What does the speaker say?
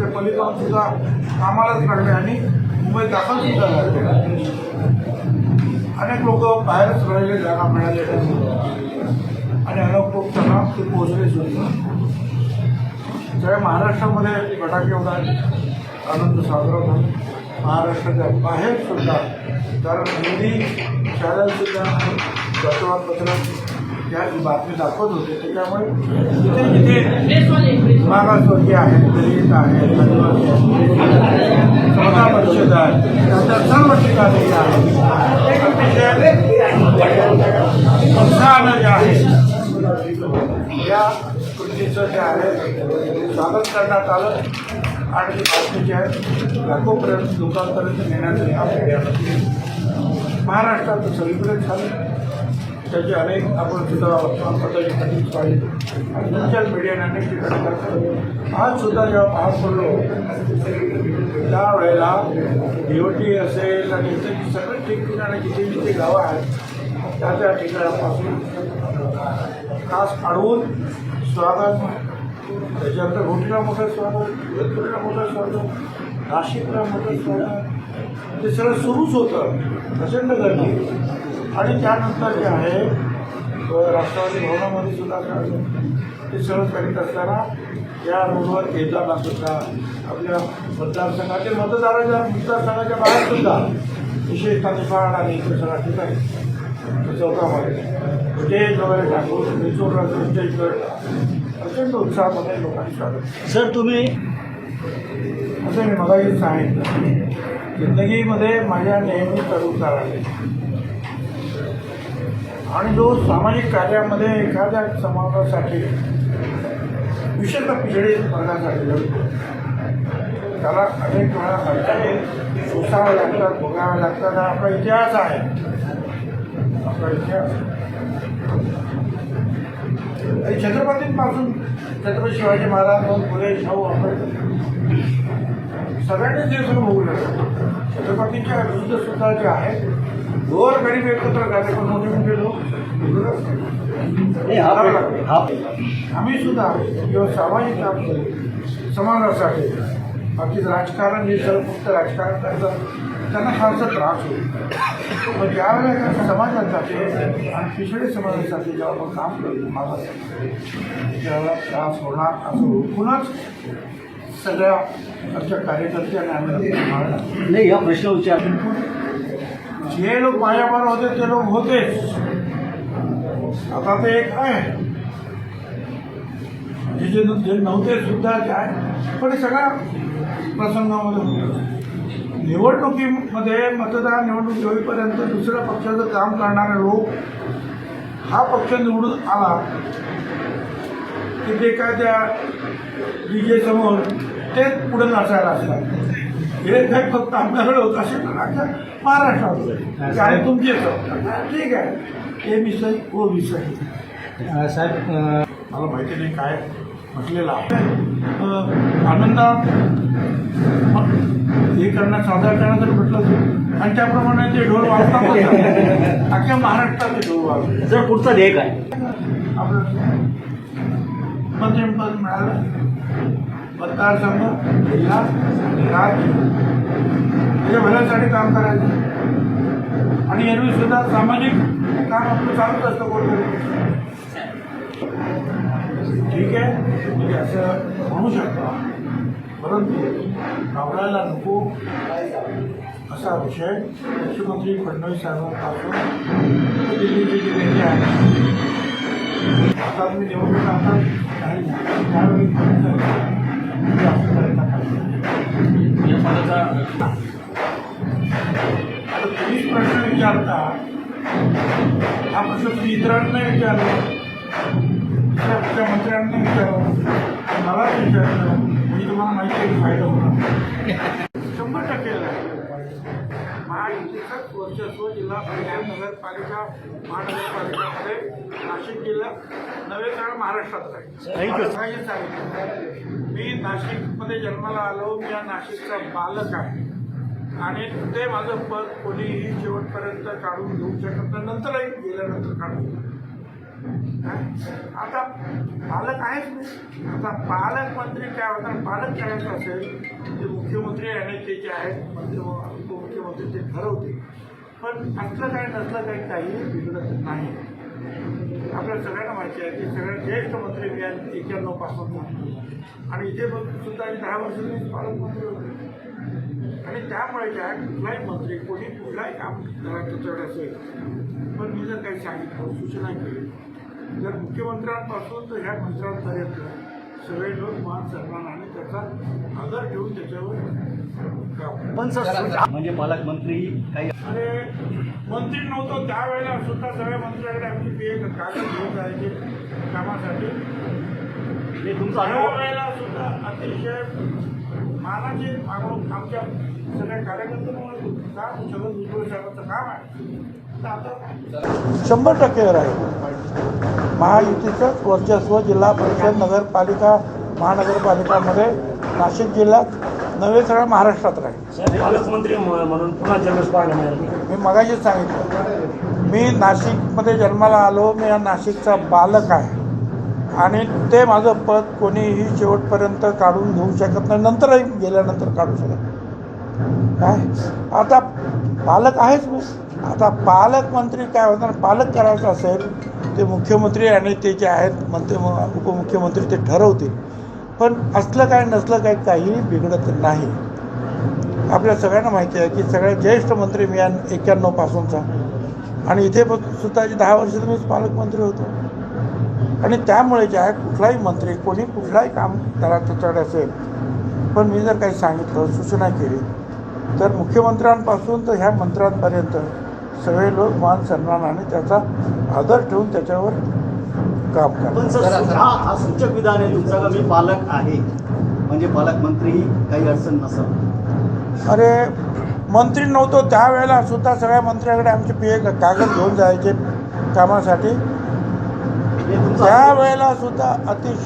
म्हणजे ते पलीकडून सुद्धा कामालाच लागले आणि मुंबईत दाखल सुद्धा झाले. अनेक लोक बाहेरच राहिले जागा मिळाले आणि अनेक लोक त्यांना ते पोहोचले सुद्धा. सगळ्या महाराष्ट्रामध्ये फटाके उडाल. आनंद साजरा झाला. महाराष्ट्राच्या बाहेर सुद्धा कारण हिंदी चॅनल सुद्धा वर्तमानपत्र या बातमी दाखवत होते. त्याच्यामुळे जिथे जिथे मागासवर्गीय आहेत दलित आहेत आदिवासी आहेत समता परिषद आहे. त्यांच्या सर्व ठिकाणी जे आहे जे आहे. या कृतीचं जे आहे स्वागत करण्यात आलं. आणि ती बातमी जी आहे लाखोपर्यंत लोकांपर्यंत नेण्याचं काम केलं. महाराष्ट्रात सगळीकडे झालं. त्याचे अनेक आपण सुद्धा आणि सोशल मीडियाने अनेक ठिकाणी आज सुद्धा जेव्हा पाहत पडलो त्यावेळेला डी असेल आणि इतर सगळे ठिकठिकाणी जिथे जिथे गावं आहेत त्या त्या ठिकाणापासून खास अडवून स्वागत. त्याच्यानंतर घोटीला मोठं स्वागत जोधपूरला मोठं स्वागत नाशिकला मोठं स्वागत. ते सगळं सुरूच होतं प्रचंड गर्दी. आणि त्यानंतर जे आहे राष्ट्रवादी भवनामध्ये सुद्धा ते सगळं करीत असताना या रोडवर येताना सुद्धा आपल्या मतदारसंघातील मतदाराच्या मतदारसंघाच्या बाहेर सुद्धा विशेषतः निफाड आणि इतर सगळ्या ठिकाणी चौकामध्ये स्टेज वगैरे टाकून रिसोर्ट स्टेजवर प्रचंड उत्साहामध्ये लोकांनी स्वागत. सर तुम्ही? असं मी मगाशी सांगितलं. जिंदगीमध्ये माझ्या नेहमी चढउतार आले आणि जो सामाजिक कार्यामध्ये एखाद्या समाजासाठी विशेषतः पिछडी वर्गासाठी लढतो त्याला अनेक वेळा अडचणी सोसाव्या लागतात भोगाव्या लागतात. हा आपला इतिहास आहे. आपला इतिहास. आणि छत्रपतींपासून छत्रपती शिवाजी महाराज मग फुले शाहू आंबेडकर सगळ्यांनी ते सगळं होऊ लागलं छत्रपतींच्या विरुद्ध सुद्धा जे आहे गोर गरीब एकत्र झाले पण मोठे मोठे लोक. हा. हा आम्ही सुद्धा जेव्हा सामाजिक काम करू समाजासाठी बाकी राजकारण हे सर्व फक्त राजकारण करतात. त्यांना फारसा त्रास होईल पण ज्यावेळेला समाजासाठी आणि पिछडे समाजासाठी जेव्हा आपण काम करतो समाजासाठी त्यावेळेला त्रास होणार असं ओळखूनच सगळ्या आमच्या कार्यकर्त्यांनी आम्ही नाही हा प्रश्न विचार. जे लोक माझ्याबरोबर होते ते लोक होतेच. आता ते एक आहे. जे जे जे नव्हते सुद्धा जे आहे पण हे सगळ्या प्रसंगामध्ये होतं. निवडणुकीमध्ये मतदार निवडणूक होईपर्यंत दुसऱ्या पक्षाचं काम करणारे लोक हा पक्ष निवडून आला की ते काय त्या विजेसमोर तेच पुढे नाचायला असतात हे काही फक्त आमच्याकडे होत असेल तर अख्ख्या महाराष्ट्रात होते. काय तुमचे ठीक आहे. हे विषय ओ विषय. साहेब मला माहिती नाही काय म्हटलेलं आहे. मग हे करण्यात सादर करण्यात जर म्हटलं आणि त्याप्रमाणे ते ढोल वाजतात अख्ख्या महाराष्ट्रात ते ढोल वाजतात सर पुढचा ध्येय काय? आपलं मध्यमपद मिळालं. मतदारसंघ जिल्हा आणि राज्य. त्याच्या भल्यासाठी काम करायचं. आणि एरवी सुद्धा सामाजिक काम आपलं चालूच असतं कोणतरी. ठीक आहे? म्हणजे असं म्हणू शकता. परंतु घाबरायला नको. असा विषय मुख्यमंत्री फडणवीस साहेबांपासून दिल्लीचे जे नेते आहेत. आता तुम्ही निवडणूक आता त्यावेळी त्यावेळी तुम्ही प्रश्न विचारता. हा प्रश्न तुम्ही इतरांना विचारला. कुठल्या मंत्र्यांना विचारलं मला विचारलं. म्हणजे तुम्हाला माहिती फायदा होणार शंभर टक्के. महायुतीचाच वर्चस्व जिल्हा परिषद नगरपालिका महानगरपालिकामध्ये नाशिक जिल्हा नव्हे तर महाराष्ट्रात आहे. मी नाशिकमध्ये जन्माला आलो. मी या नाशिकचा बालक आहे. आणि ते माझं पद कोणीही शेवटपर्यंत काढून घेऊ शकत नाही. नंतरही गेल्यानंतर काढून आता पालक आहेच नाही आता पालकमंत्री काय होतात? पालक करायचं असेल ते मुख्यमंत्री आणि ते जे आहेत मंत्री उपमुख्यमंत्री ते ठरवते पण असलं काही नसलं काही काही बिघडत नाही. आपल्या सगळ्यांना माहिती आहे की सगळ्या ज्येष्ठ मंत्री मी आहे एक्क्याण्णवपासून. आणि इथे सुद्धा मी दहा वर्ष मी पालकमंत्री होते. आणि त्यामुळे काय कुठलाही मंत्री कोणी कुठलाही काम करायचं तेवढं असेल पण मी जर काही सांगितलं सूचना केली जर मुख्यमंत्र्यांपासून तर ह्या मंत्र्यांपर्यंत सगळे लोक मान सन्मान आणि त्याचा आदर घेऊन त्याच्यावर पण सर म्हणजे पालकमंत्री काही आणि मंत्री नव्हतो त्यावेळेला सुद्धा सगळ्या मंत्र्याकडे आमची पी एक कागद घेऊन जायचे कामासाठी. हे तुमचा त्यावेळेला सुद्धा अतिशय मानाची मागणूक आमच्या सगळ्या कार्यकर्त्यांमुळे काम सगळं भुजबळ साहेबांचं काम आहे. शंभर टक्के राहील महायुतीचंच वर्चस्व जिल्हा परिषद नगरपालिका महानगरपालिकामध्ये नाशिक जिल्ह्यात नव्हे सगळ्या महाराष्ट्रात राहील. पालकमंत्री म- म्हणून पुन्हा जन्मस पाहायला मिळाला. मी मगाशीच सांगितलं. मी नाशिकमध्ये जन्माला आलो. मी या नाशिकचा बालक आहे. आणि ते माझं पद कोणीही शेवटपर्यंत काढून घेऊ शकत नाही. नंतरही गेल्यानंतर काढू शकत नाही. काय? आता पालक आहेच मी. आता पालकमंत्री काय होणार? पालक करायचं असेल ते मुख्यमंत्री आणि ते जे आहेत मंत्री उपमुख्यमंत्री ते ठरवतील. पण असलं काय नसलं काय काहीही बिघडत नाही. आपल्या सगळ्यांना माहिती आहे की सगळ्यात ज्येष्ठ मंत्री मी आहे एक्क्याण्णव पासूनचा. आणि इथे सुद्धा दहा वर्ष मीच पालकमंत्री होतो. आणि त्यामुळे जे आहे कुठलाही मंत्री कोणी कुठलाही काम त्याला त्याच्याकडे असेल पण मी जर काही सांगितलं सूचना केली तर मुख्यमंत्र्यांपासून तर ह्या मंत्र्यांपर्यंत सगळे लोक मान सन्मान आणि त्याचा आदर ठेवून त्याच्यावर काम पण सर हा हा सूचक विधान आहे तुमचा का? मी पालक आहे. म्हणजे पालकमंत्री काही अडचण नसेल. अरे मंत्री नव्हतो त्यावेळेला सुद्धा सगळ्या मंत्र्याकडे आमचे पी एक कागद घेऊन जायचे कामासाठी. त्यावेळेला सुद्धा अतिशय